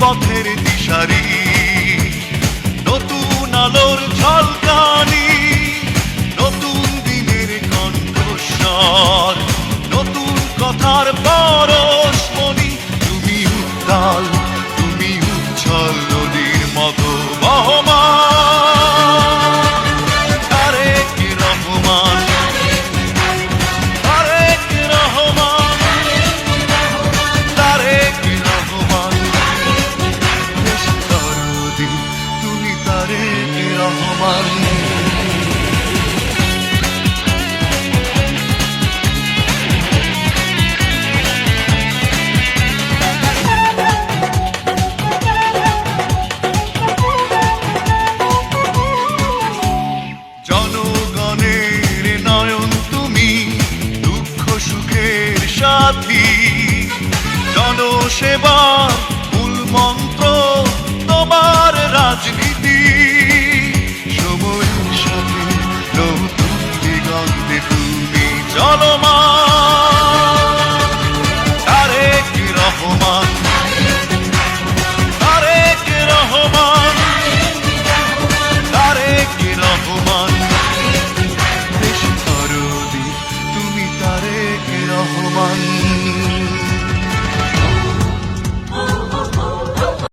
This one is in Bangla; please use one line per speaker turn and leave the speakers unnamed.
পথের দিশারি। নতুন আলোর ঝলকানি নতুন দিনের কণ্ঠস্বর নতুন কথার রহমান জনগণের তুমি দুঃখ সুখের জনসেবা চলমান। তারেক রহমান। তারেক রহমান। তারেক রহমান। দেশ তুমি তারেক রহমান।